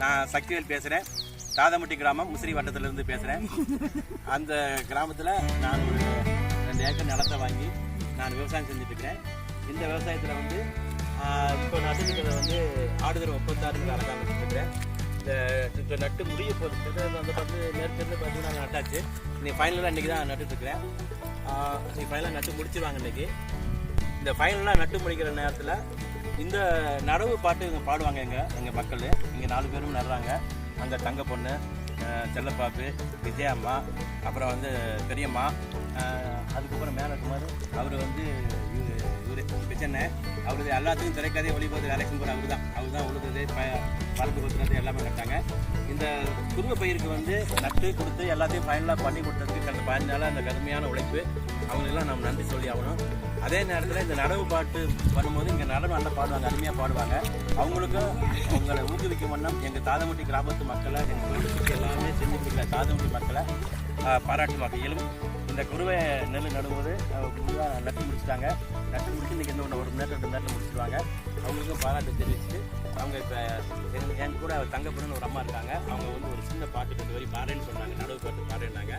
நான் சக்திவேல் பேசுகிறேன் தாதமட்டி கிராமம் முசிறி வட்டத்திலிருந்து பேசுகிறேன் அந்த கிராமத்தில் நான் ஒரு ரெண்டு ஏக்கர் நிலத்தை வாங்கி நான் விவசாயம் செஞ்சுட்டு இருக்கிறேன் இந்த விவசாயத்தில் வந்து இப்போ நட்டுக்கிறத வந்து ஆடுதல் முப்பத்தாறுங்கிற அழகாக நட்டுருக்கிறேன் இந்த இப்போ நட்டு முடிய போது வந்து பார்த்து நேற்று பார்த்தீங்கன்னா நான் நட்டாச்சு. இன்னைக்கு ஃபைனலாக இன்றைக்கி தான் நட்டுட்ருக்கிறேன் இன்னைக்கு ஃபைனலாக நட்டு முடிச்சிருவாங்க இன்றைக்கி இந்த ஃபைனலாக நட்டு முடிக்கிற நேரத்தில் இந்த நடவு பாட்டு இவங்க பாடுவாங்க எங்கள் எங்கள் மக்கள். இங்கே நாலு பேரும் நடுறாங்க. அங்கே தங்க பொண்ணு செல்லப்பாப்பு விஜயம்மா அப்புறம் வந்து பெரியம்மா அதுக்கப்புறம் மேலே அவர் வந்து இவர் பிச்சனை அவரு எல்லாத்துக்கும் திரைக்காதே ஒளிபோது வேலை செஞ்சு அவர் தான். அவர் தான் உழுது ப பறந்து கொடுத்துறது எல்லாமே கட்டாங்க இந்த குருவ பயிருக்கு வந்து நட்டு கொடுத்து எல்லாத்தையும் ஃபைனலாக பண்ணி கொடுத்ததுக்கு கடந்த பதினஞ்சு நாளாக அந்த கடுமையான உழைப்பு. அவங்களுக்கெல்லாம் நம்ம நன்றி சொல்லி ஆகணும். அதே நேரத்தில் இந்த நடவு பாட்டு பண்ணும்போது இங்கே நடவு நல்லா பாடுவாங்க அருமையாக பாடுவாங்க. அவங்களுக்கும் அவங்களை ஊக்குவிக்கும் வண்ணம் எங்கள் தாதமுட்டி கிராமத்து மக்களை எங்கள் குடும்பத்துக்கு எல்லாமே செஞ்சு கொடுக்குற தாதமுட்டி மக்களை பாராட்டும் வகையிலும் இந்த குருவை நெல் நடும்போது முழுதாக நட்டு முடிச்சிட்டாங்க. நட்டு முடிச்சு இன்றைக்கி இன்னும் ஒரு மணி நேரம் ரெண்டு மணி நேரத்தில் அவங்களுக்கும் பாராட்டு தெரிவிச்சுட்டு அவங்க இப்போ என் கூட தங்கப்படன்னு ஒரு அம்மா இருக்காங்க. அவங்க வந்து ஒரு சின்ன பாட்டு கொண்டு வரி பாருன்னு சொன்னாங்க நடவு பாட்டு பாருன்னாங்க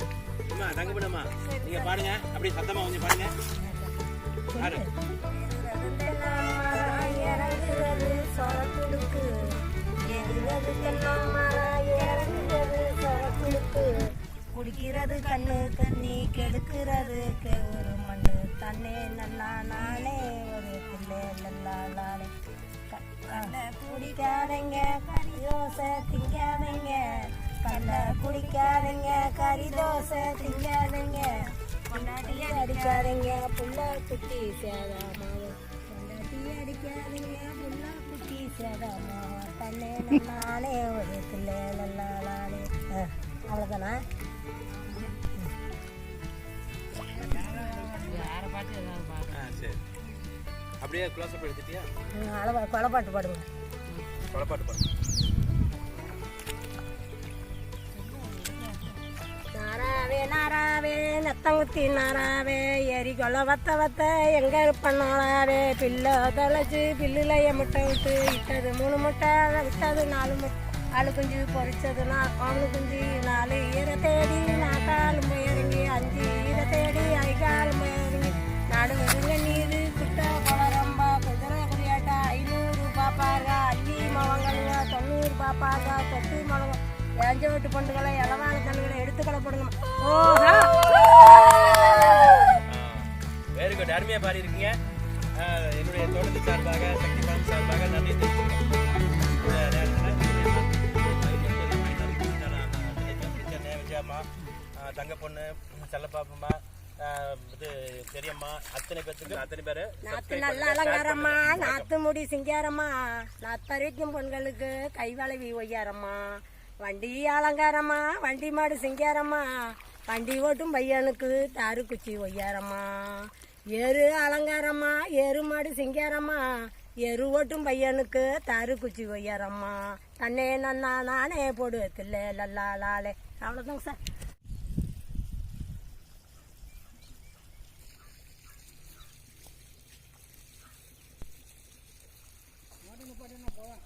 அம்மா தங்கப்படம்மா நீங்கள் பாடுங்க. அப்படியே சத்தமாக கொஞ்சம் பாடுங்க. குடிக்கிறது கண்ணு தண்ணி கெடுக்கிறது. ஒரு மண்ணு தண்ணே நல்லா நானே. ஒரு பிள்ளை நல்லா நானே. கல்ல குடிக்காதீங்க கறி தோசை திங்காதங்க. கல்ல குடிக்காதீங்க கறி தோசை திங்காதீங்க. பொண்டாட்டி அடிக்காதீங்க புள்ள குட்டி சேதாமாவும் பொண்டாட்டி அடிக்காதீங்க புள்ள குட்டி சேதாமாவும் தன்னே நானே ஒரு பிள்ளை நல்லா நானே. அவ்வளோதானா அப்படியே க்ளோஸ்அப் எடுத்துட்டியா? அளவா கொலப்பாட்டு பாடுங்க. கொலப்பாட்டு பாடு. நாராவே நத்தங்குத்தி நாராவே எரி கொலை வத்த வத்த எங்க பண்ணாவே பிள்ளை தொலைச்சு பில்லுல முட்டை விட்டு இட்டது மூணு முட்டை விட்டது நாலு முட்டை ஆளு குஞ்சு பொறிச்சது நான் ஆளு குஞ்சு நாலு ஈர தேடி நாக்கால் முயறங்கி அஞ்சு ஈர தேடி ஐகால் முயறங்கி. நாடு வெறுங்க நீரு குட்ட குளரம்பா குதிரை குடியாட்டா ஐநூறு பாப்பாங்க அள்ளி மவங்களுங்க தொண்ணூறு பாப்பாங்க தொட்டு மவங்க ஏஞ்ச வீட்டு பொண்டுகளை இளவான தண்ணிகளை எடுத்து கொள்ளப்படுங்க ஓஹா! வெரி குட் அருமையாக பாடி இருக்கீங்க என்னுடைய தோட்டத்து சார்பாக சக்தி பாம் சார்பாக நன்றி விஜயம்மா தங்க பொண்ணு செல்லப்பாப்பம்மா இது பெரியம்மா அத்தனை பேர்த்துக்கு அத்தனை பேர் நாத்து நல்ல அலங்காரம்மா நாத்து முடி சிங்காரம்மா. நாத்தரிக்கும் பொண்களுக்கு கைவளவி ஒய்யாரம்மா. வண்டி அலங்காரம்மா வண்டி மாடு சிங்காரம்மா வண்டி ஓட்டும் பையனுக்கு தாறு குச்சி ஒய்யாரம்மா எரு அலங்காரம்மா எரு மாடு சிங்காரம்மா எரு ஓட்டும் பையனுக்கு தாறு குச்சி ஒய்யாரம்மா தன்னே நன்னா நானே போடு தில்லே லல்லா லாலே. அவ்வளோதாங்க சார். போடணும் போவேன்